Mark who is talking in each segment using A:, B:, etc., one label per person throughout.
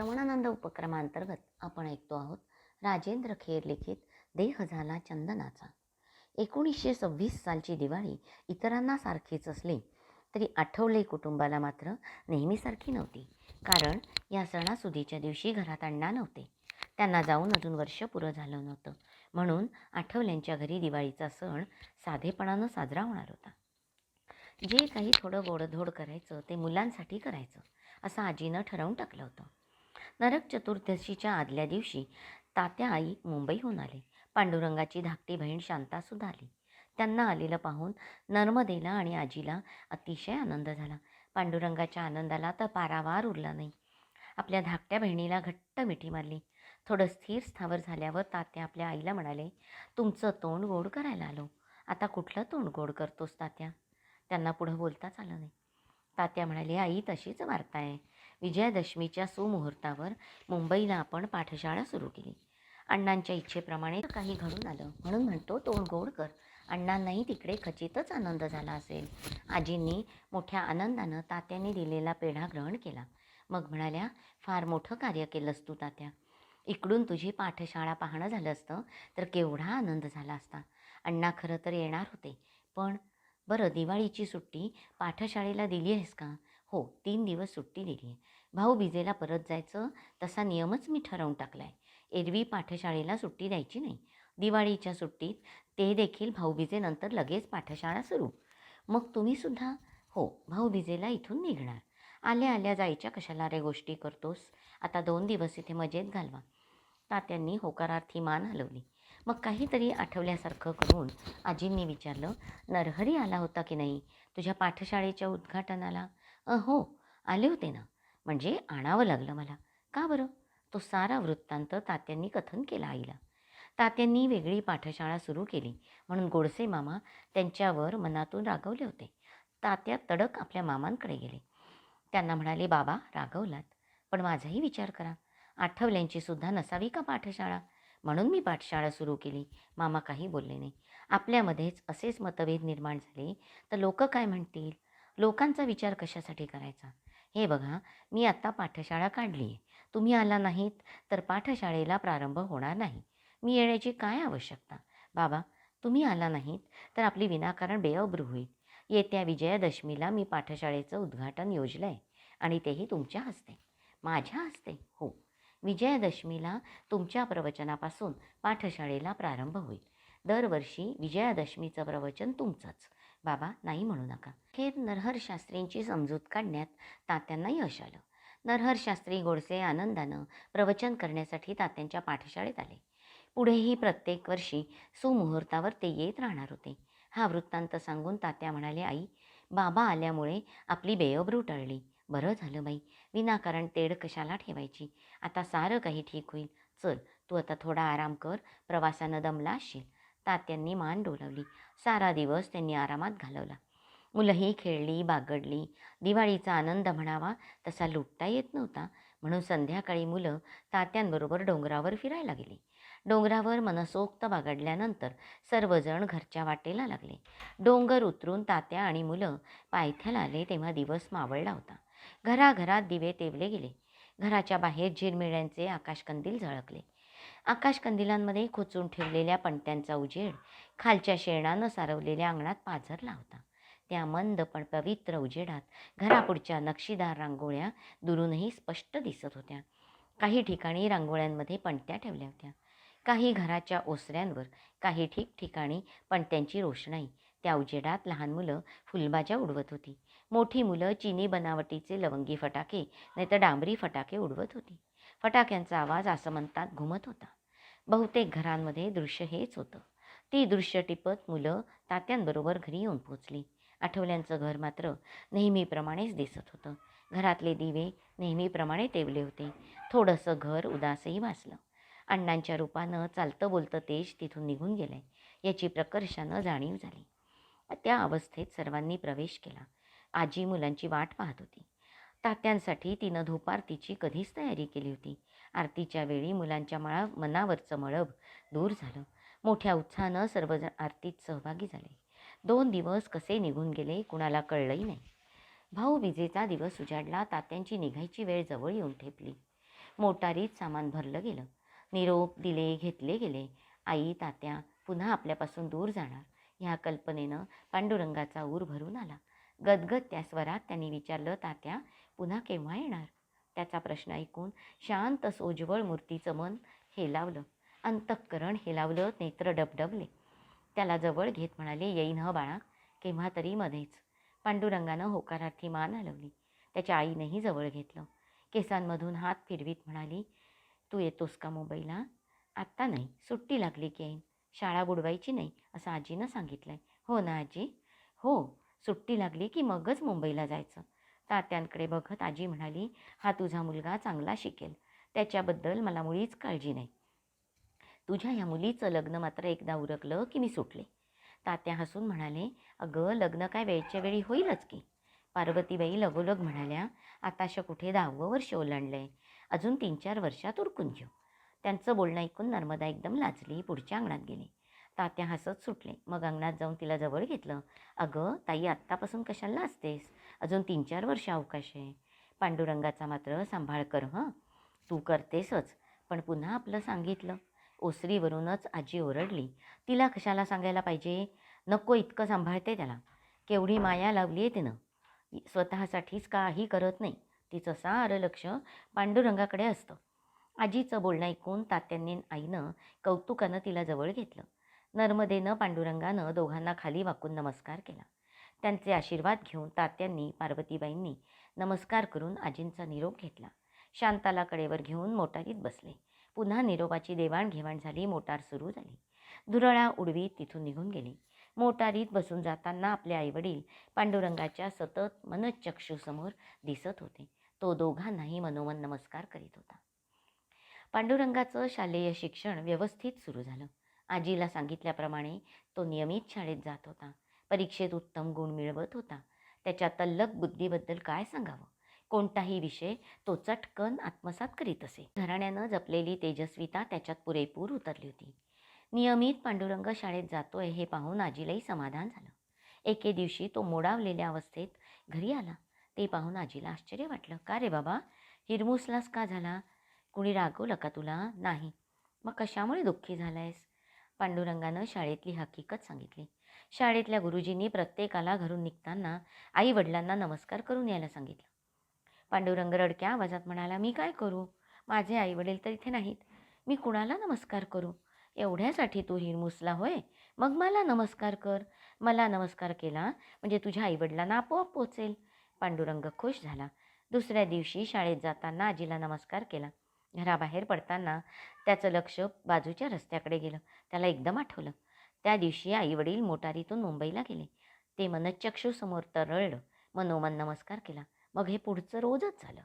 A: श्रवणानंद उपक्रमांतर्गत आपण ऐकतो आहोत राजेंद्र खेर लिखित देह झाला चंदनाचा. एकोणीसशे सव्वीस सालची दिवाळी इतरांना सारखीच असली तरी आठवले कुटुंबाला मात्र नेहमीसारखी नव्हती. कारण या सणासुदीच्या दिवशी घरात अण्णा नव्हते. त्यांना जाऊन अजून वर्ष पुरं झालं नव्हतं. म्हणून आठवल्यांच्या घरी दिवाळीचा सण साधेपणानं साजरा होणार होता. जे काही थोडं गोडधोड करायचं ते मुलांसाठी करायचं असं आजीनं ठरवून टाकलं होतं. नरक चतुर्दशीच्या आदल्या दिवशी तात्या आई मुंबईहून आले. पांडुरंगाची धाकटी बहीण शांतासुद्धा आली. त्यांना आलेलं पाहून नर्मदेला आणि आजीला अतिशय आनंद झाला. पांडुरंगाच्या आनंदाला तर पारावार उरला नाही. आपल्या धाकट्या बहिणीला घट्ट मिठी मारली. थोडं स्थिर स्थावर झाल्यावर तात्या आपल्या आईला म्हणाले तुमचं तोंड गोड करायला आलो. आता कुठलं तोंड गोड करतोस तात्या? त्यांना पुढं बोलताच आलं नाही. तात्या म्हणाले आई तशीच वार्ता आहे विजयादशमीच्या सुमुहूर्तावर मुंबईला आपण पाठशाळा सुरू केली. अण्णांच्या इच्छेप्रमाणे काही घडून आलं. म्हणून म्हणतो तोंड गोड कर. अण्णांनाही तिकडे खचितच आनंद झाला असेल. आजींनी मोठ्या आनंदानं तात्यांनी दिलेला पेढा ग्रहण केला. मग म्हणाल्या फार मोठं कार्य केलंस तू तात्या. इकडून तुझी पाठशाळा पाहणं झालं असतं तर केवढा आनंद झाला असता. अण्णा खरं तर येणार होते. पण बरं दिवाळीची सुट्टी पाठशाळेला दिली आहेस का? हो तीन दिवस सुट्टी दिली आहे. भाऊ बिजेला परत जायचं तसा नियमच मी ठरवून टाकला आहे एरवी पाठशाळेला सुट्टी द्यायची नाही. दिवाळीच्या सुट्टीत ते देखील भाऊबीजेनंतर लगेच पाठशाळा सुरू. मग तुम्हीसुद्धा हो भाऊबीजेला इथून निघणार. आल्या आल्या जायच्या कशाला रे गोष्टी करतोस? आता दोन दिवस इथे मजेत घालवा. तात्यांनी होकारार्थी मान हलवली. मग काहीतरी आठवल्यासारखं करून आजींनी विचारलं नरहरी आला होता की नाही? तुझ्या पाठशाळेच्या उद्घाटनाला? हो आले होते ना. म्हणजे आणावं लागलं मला. का बरं? तो सारा वृत्तांत तात्यांनी कथन केला आईला. तात्यांनी वेगळी पाठशाळा सुरू केली म्हणून गोडसे मामा त्यांच्यावर मनातून रागवले होते. तात्या तडक आपल्या मामांकडे गेले. त्यांना म्हणाले बाबा रागवलात. पण माझाही विचार करा. आठवल्यांची सुद्धा नसावी का पाठशाळा? म्हणून मी पाठशाळा सुरू केली. मामा काही बोलले नाही. आपल्यामध्येच असेच मतभेद निर्माण झाले. तर लोक काय म्हणतील? लोकांचा विचार कशासाठी करायचा? हे बघा मी आत्ता पाठशाळा काढली आहे तुम्ही आला नाहीत तर पाठशाळेला प्रारंभ होणार नाही. मी येण्याची काय आवश्यकता? बाबा तुम्ही आला नाहीत तर आपली विनाकारण बेअब्रू होईल. येत्या विजयादशमीला मी पाठशाळेचं उद्घाटन योजलं आहे आणि तेही तुमच्या हस्ते. माझ्या हस्ते? हो. विजयादशमीला तुमच्या प्रवचनापासून पाठशाळेला प्रारंभ होईल. दरवर्षी विजयादशमीचं प्रवचन तुमचंच. बाबा नाही म्हणू नका. खेर नरहर शास्त्रींची समजूत काढण्यात तात्यांना यश आलं. नरहर शास्त्री गोडसे आनंदानं प्रवचन करण्यासाठी तात्यांच्या पाठशाळेत आले. पुढेही प्रत्येक वर्षी सुमुहूर्तावर ते येत राहणार होते. हा वृत्तांत सांगून तात्या म्हणाले आई बाबा आल्यामुळे आपली बेअब्रू टळली. बरं झालं बाई. विनाकारण तेढ कशाला ठेवायची? आता सारं काही ठीक होईल. चल तू आता थोडा आराम कर. प्रवासानं दमला असशील तात्यांनी मान डोलवली. सारा दिवस त्यांनी आरामात घालवला. मुलंही खेळली बागडली. दिवाळीचा आनंद म्हणावा तसा लुटता येत नव्हता. म्हणून संध्याकाळी मुलं तात्यांबरोबर डोंगरावर फिरायला गेली. डोंगरावर मनसोक्त बागडल्यानंतर सर्वजण घरच्या वाटेला लागले. डोंगर उतरून तात्या आणि मुलं पायथ्याला आले तेव्हा दिवस मावळला होता. घराघरात दिवे तेवले गेले. घराच्या बाहेर झिरमिळ्यांचे आकाशकंदील झळकले. आकाशकंदिलांमध्ये खोचून ठेवलेल्या पणत्यांचा उजेड खालच्या शेणानं सारवलेल्या अंगणात पाझरला होता त्या मंद पण पवित्र उजेडात घरापुढच्या नक्षीदार रांगोळ्या दुरूनही स्पष्ट दिसत होत्या. काही ठिकाणी रांगोळ्यांमध्ये पणत्या ठेवल्या होत्या. काही घराच्या ओसऱ्यांवर काही ठिकठिकाणी पणत्यांची रोषणाई. त्या उजेडात लहान मुलं फुलबाज्या उडवत होती. मोठी मुलं चिनी बनावटीचे लवंगी फटाके नाहीतर डांबरी फटाके उडवत होती. फटाक्यांचा आवाज आसमंतात घुमत होता. बहुतेक घरांमध्ये दृश्य हेच होतं. ती दृश्य टिपत मुलं तात्यांबरोबर घरी येऊन पोचली आठवल्यांचं घर मात्र नेहमीप्रमाणेच दिसत होतं. घरातले दिवे नेहमीप्रमाणे तेवले होते. थोडंसं घर उदासही वाचलं अण्णांच्या रूपानं चालतं बोलतं तेज तिथून निघून गेलंय याची प्रकर्षानं जाणीव झाली. त्या अवस्थेत सर्वांनी प्रवेश केला. आजी मुलांची वाट पाहत होती. तात्यांसाठी तिनं धूपारतीची कधीच तयारी केली होती. आरतीच्या वेळी मुलांच्या मळा मनावरचं मळब दूर झालं. मोठ्या उत्साहानं सर्वजण आरतीत सहभागी झाले. दोन दिवस कसे निघून गेले कुणाला कळलंही नाही. भाऊ विजेचा दिवस उजाडला तात्यांची निघायची वेळ जवळ येऊन ठेपली. मोटारीत सामान भरलं गेलं. निरोप दिले घेतले गेले. आई तात्या पुन्हा आपल्यापासून दूर जाणार ह्या कल्पनेनं पांडुरंगाचा ऊर भरून आला. गदगद त्या स्वरात त्यांनी विचारलं तात्या पुन्हा केव्हा येणार? त्याचा प्रश्न ऐकून शांत सोज्वळ मूर्तीचं मन हेलावलं. अंतःकरण हेलावलं नेत्र डबडबले. त्याला जवळ घेत म्हणाले येईन ह बाळा केव्हा तरी मध्येच. पांडुरंगानं होकारार्थी मान हलवली. त्याच्या आईनेही जवळ घेतलं. केसांमधून हात फिरवीत म्हणाली तू येतोस का मुंबईला? आत्ता नाही. सुट्टी लागली की येईन. शाळा बुडवायची नाही असं आजीनं सांगितलं आहे हो ना आजी? हो. सुट्टी लागली की मगच मुंबईला जायचं. तात्यांकडे बघत आजी म्हणाली हा तुझा मुलगा चांगला शिकेल. त्याच्याबद्दल मला मुळीच काळजी नाही. तुझ्या या मुलीचं लग्न मात्र एकदा उरकलं की मी सुटले. तात्या हसून म्हणाले अगं लग्न काय वेळच्या वेळी होईलच की. पार्वतीबाई लगोलग म्हणाल्या आताशा कुठे दहावं वर्ष ओलांडलंय. अजून तीन चार वर्षात उरकून घेऊ. त्यांचं बोलणं ऐकून नर्मदा एकदम लाजली पुढच्या अंगणात गेली. तात्या हसत सुटले. मग अंगणात जाऊन तिला जवळ घेतलं. अगं ताई आत्तापासून कशाला असतेस अजून तीन चार वर्ष अवकाश आहे. पांडुरंगाचा मात्र सांभाळ कर हं. तू करतेसच पण पुन्हा आपलं सांगितलं. ओसरीवरूनच आजी ओरडली. तिला कशाला सांगायला पाहिजे? नको इतकं सांभाळते त्याला. केवढी माया लावली आहे तिनं. स्वतःसाठीच काही करत नाही. तिचं सारं लक्ष पांडुरंगाकडे असतं. आजीचं बोलणं ऐकून तात्यांनी आईनं कौतुकानं तिला जवळ घेतलं. नर्मदेनं पांडुरंगानं दोघांना खाली वाकून नमस्कार केला. त्यांचे आशीर्वाद घेऊन तात्यांनी पार्वतीबाईंनी नमस्कार करून आजींचा निरोप घेतला. शांताला कडेवर घेऊन मोटारीत बसले. पुन्हा निरोपाची देवाणघेवाण झाली मोटार सुरू झाली. धुरळा उडवीत तिथून निघून गेली. मोटारीत बसून जाताना आपले आईवडील पांडुरंगाच्या सतत मनचक्षूसमोर दिसत होते. तो दोघांनाही मनोमन नमस्कार करीत होता. पांडुरंगाचं शालेय शिक्षण व्यवस्थित सुरू झालं. आजीला सांगितल्याप्रमाणे तो नियमित शाळेत जात होता. परीक्षेत उत्तम गुण मिळवत होता. त्याच्या तल्लक बुद्धीबद्दल काय सांगावं? कोणताही विषय तो चटकन आत्मसात करीत असे. घराण्यानं जपलेली तेजस्विता त्याच्यात पुरेपूर उतरली होती. नियमित पांडुरंग शाळेत जातोय हे पाहून आजीलाही समाधान झालं. एके दिवशी तो मोडावलेल्या अवस्थेत घरी आला. ते पाहून आजीला आश्चर्य वाटलं. का रे बाबा? हिरमुसलास का झाला? कुणी रागवलं का तुला? नाही. मग कशामुळे दुःखी झालायस? पांडुरंगानं शाळेतली हकीकत सांगितली. शाळेतल्या गुरुजींनी प्रत्येकाला घरून निघताना आई वडिलांना नमस्कार करून यायला सांगितलं. पांडुरंग रडक्या आवाजात म्हणाला मी काय करू? माझे आई वडील तर इथे नाहीत. मी कुणाला नमस्कार करू? एवढ्यासाठी तू हिरमुसला होय. मग मला नमस्कार कर. मला नमस्कार केला म्हणजे तुझ्या आईवडिलांना आपोआप पोचेल. पांडुरंग खुश झाला. दुसऱ्या दिवशी शाळेत जाताना आजीला नमस्कार केला. घराबाहेर पडताना त्याचं लक्ष बाजूच्या रस्त्याकडे गेलं. त्याला एकदम आठवलं. त्या दिवशी आईवडील मोटारीतून मुंबईला गेले. ते मनचक्षूसमोर तरळलं. मनोमन नमस्कार केला. मग हे पुढचं रोजच झालं.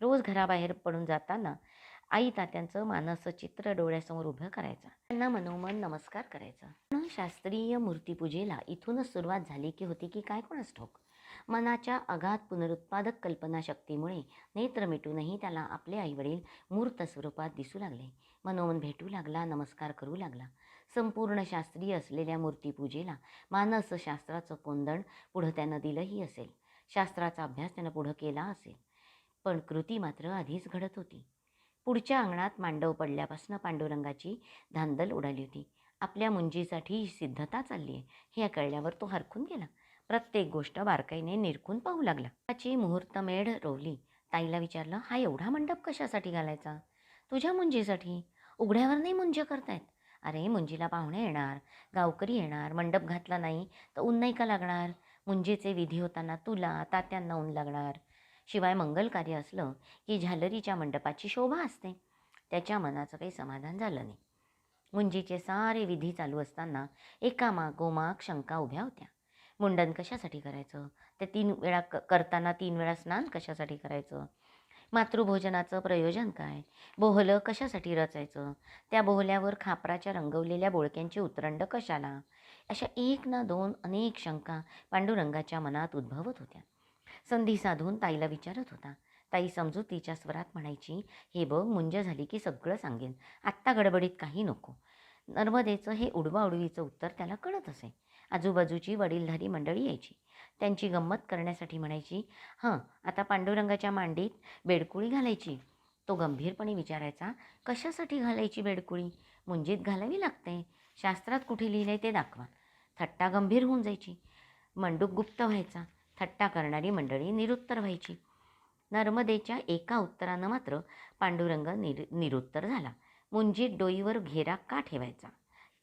A: रोज घराबाहेर पडून जाताना आई तात्यांचं मानस चित्र डोळ्यासमोर उभं करायचं. त्यांना मनोमन नमस्कार करायचा. शास्त्रीय मूर्तीपूजेला इथूनच सुरुवात झाली की होती की काय कोणास ठोक मनाच्या अगाध पुनरुत्पादक कल्पनाशक्तीमुळे नेत्र मिटूनही त्याला आपले आईवडील मूर्त स्वरूपात दिसू लागले. मनोमन भेटू लागला नमस्कार करू लागला. संपूर्ण शास्त्रीय असलेल्या मूर्तीपूजेला मानसशास्त्राचं कोंदण पुढं त्यानं दिलंही असेल. शास्त्राचा अभ्यास त्यानं पुढं केला असेल. पण कृती मात्र आधीच घडत होती. पुढच्या अंगणात मांडव पडल्यापासून पांडुरंगाची धांदल उडाली होती. आपल्या मुंजीसाठी सिद्धता चालली आहे हे कळल्यावर तो हरखून गेला. प्रत्येक गोष्ट बारकाईने निरखून पाहू लागला. त्याची मुहूर्तमेढ रोवली. ताईला विचारलं हा एवढा मंडप कशासाठी घालायचा? तुझ्या मुंजीसाठी? उघड्यावर नाही मुंज करतायत? अरे मुंजीला पाहुणे येणार गावकरी येणार मंडप घातला नाही तर ऊन नाही का लागणार? मुंजीचे विधी होताना तुला तात्यांना ऊन लागणार. शिवाय मंगल कार्य असलं की झालरीच्या मंडपाची शोभा असते. त्याच्या मनाचं काही समाधान झालं नाही. मुंजीचे सारे विधी चालू असताना एकामागोमाग शंका उभ्या होत्या. मुंडन कशासाठी करायचं? ते तीन वेळा क करताना तीन वेळा स्नान कशासाठी करायचं? मातृभोजनाचं प्रयोजन काय? बोहलं कशासाठी रचायचं? त्या बोहल्यावर खापराच्या रंगवलेल्या बोळक्यांची उतरंड कशाला? अशा एक ना दोन अनेक शंका पांडुरंगाच्या मनात उद्भवत होत्या. संधी साधून ताईला विचारत होता. ताई समजूतीच्या स्वरात म्हणायची हे बघ मुंज झाली की सगळं सांगेन. आत्ता गडबडीत काही नको. नर्मदेचं हे उडवा उडवीचं उत्तर त्याला कळत असे. आजूबाजूची वडीलधारी मंडळी यायची. त्यांची गंमत करण्यासाठी म्हणायची हां आता पांडुरंगाच्या मांडीत बेडकुळी घालायची. तो गंभीरपणे विचारायचा कशासाठी घालायची बेडकुळी? मुंजीत घालावी लागते. शास्त्रात कुठे लिहिलं आहे ते दाखवा. थट्टा गंभीर होऊन जायची. मंडूक गुप्त व्हायचा. थट्टा करणारी मंडळी निरुत्तर व्हायची. नर्मदेच्या एका उत्तरानं मात्र पांडुरंग निर निरुत्तर झाला. मुंजीत डोईवर घेरा का ठेवायचा?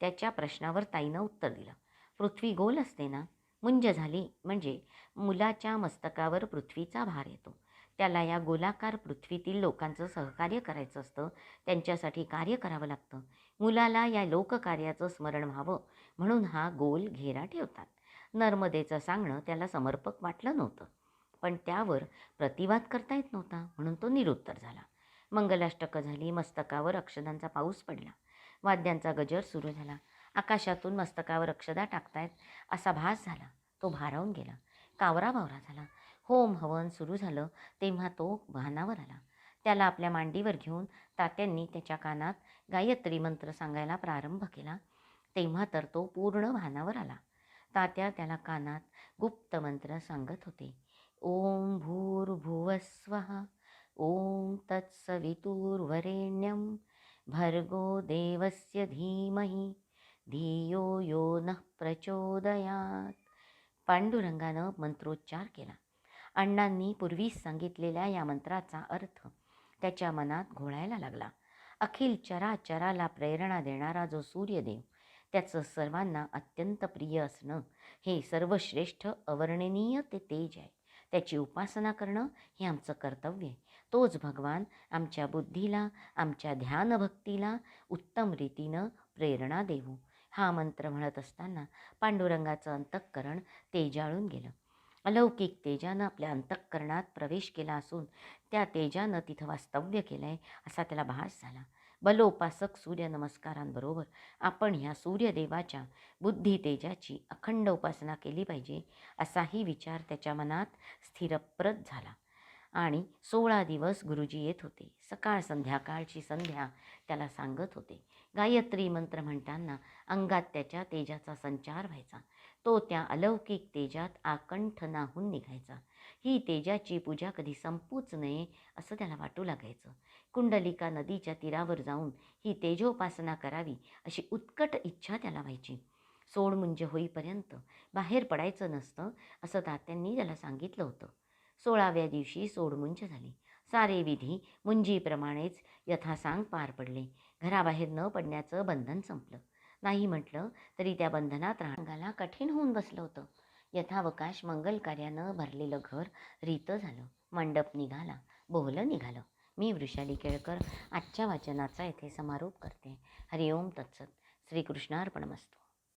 A: त्याच्या प्रश्नावर ताईनं उत्तर दिलं. पृथ्वी गोल असते ना? मुंज झाली म्हणजे मुलाच्या मस्तकावर पृथ्वीचा भार येतो. त्याला या गोलाकार पृथ्वीतील लोकांचं सहकार्य करायचं असतं. त्यांच्यासाठी कार्य करावं लागतं. मुलाला या लोककार्याचं स्मरण व्हावं म्हणून हा गोल घेरा ठेवतात. नर्मदेचं सांगणं त्याला समर्पक वाटलं नव्हतं. पण त्यावर प्रतिवाद करता येत नव्हता म्हणून तो निरुत्तर झाला. मंगलाष्टकं झाली मस्तकावर अक्षदांचा पाऊस पडला. वाद्यांचा गजर सुरू झाला. आकाशातून मस्तकावर अक्षदा टाकतायत असा भास झाला. तो भारावून गेला. कावरा बावरा झाला. होम हवन सुरू झालं तेव्हा तो भानावर आला. त्याला आपल्या मांडीवर घेऊन तात्यांनी त्याच्या कानात गायत्री मंत्र सांगायला प्रारंभ केला. तेव्हा तर तो पूर्ण भानावर आला. तात्या त्याला कानात गुप्त मंत्र सांगत होते. ओम भूर्भुवस्वहा ओम तत्सवितुर्वरेण्यं। भर्गो देवस्य धीमहि धियो यो नः प्रचोदयात। पांडुरंगानं मंत्रोच्चार केला. अण्णांनी पूर्वीच सांगितलेल्या या मंत्राचा अर्थ त्याच्या मनात घोळायला लागला. अखिल चराचराला प्रेरणा देणारा जो सूर्यदेव त्याचं सर्वांना अत्यंत प्रिय असणं हे सर्वश्रेष्ठ अवर्णनीय ते तेज आहे. त्याची उपासना करणं हे आमचं कर्तव्य आहे. तोच भगवान आमच्या बुद्धीला आमच्या ध्यानभक्तीला उत्तम रीतीनं प्रेरणा देऊ हा मंत्र म्हणत असताना पांडुरंगाचं अंतःकरण तेजाळून गेलं. अलौकिक तेजानं आपल्या अंतःकरणात प्रवेश केला असून त्या तेजानं तिथं वास्तव्य केलं आहे असा त्याला भास झाला. बलोपासक सूर्यनमस्कारांबरोबर आपण ह्या सूर्यदेवाच्या बुद्धी तेजाची अखंड उपासना केली पाहिजे असाही विचार त्याच्या मनात स्थिरप्रत झाला. आणि सोळा दिवस गुरुजी येत होते. सकाळ संध्याकाळची संध्या त्याला सांगत होते. गायत्री मंत्र म्हणताना अंगात त्याच्या तेजाचा संचार व्हायचा. तो त्या अलौकिक तेजात आकंठ नाहून निघायचा. ही तेजाची पूजा कधी संपूच नये असं त्याला वाटू लागायचं. कुंडलिका नदीच्या तीरावर जाऊन ही तेजोपासना करावी अशी उत्कट इच्छा त्याला व्हायची. सोडमुंज होईपर्यंत बाहेर पडायचं नसतं असं तात्यांनी त्याला सांगितलं होतं. सोळाव्या दिवशी सोडमुंज झाली. सारे विधी मुंजीप्रमाणेच यथासांग पार पडले. घराबाहेर न पडण्याचं बंधन संपलं. नाही म्हटलं तरी त्या बंधनात रांगाला कठीण होऊन बसलं होतं. यथावकाश मंगल कार्यानं भरलेलं घर रीतं झालं. मंडप निघाला. बोहलं निघालं. मी वृषाली केळकर आजच्या वाचनाचा येथे समारोप करते. हरिओम तत्सत. श्रीकृष्णार्पणमस्तू.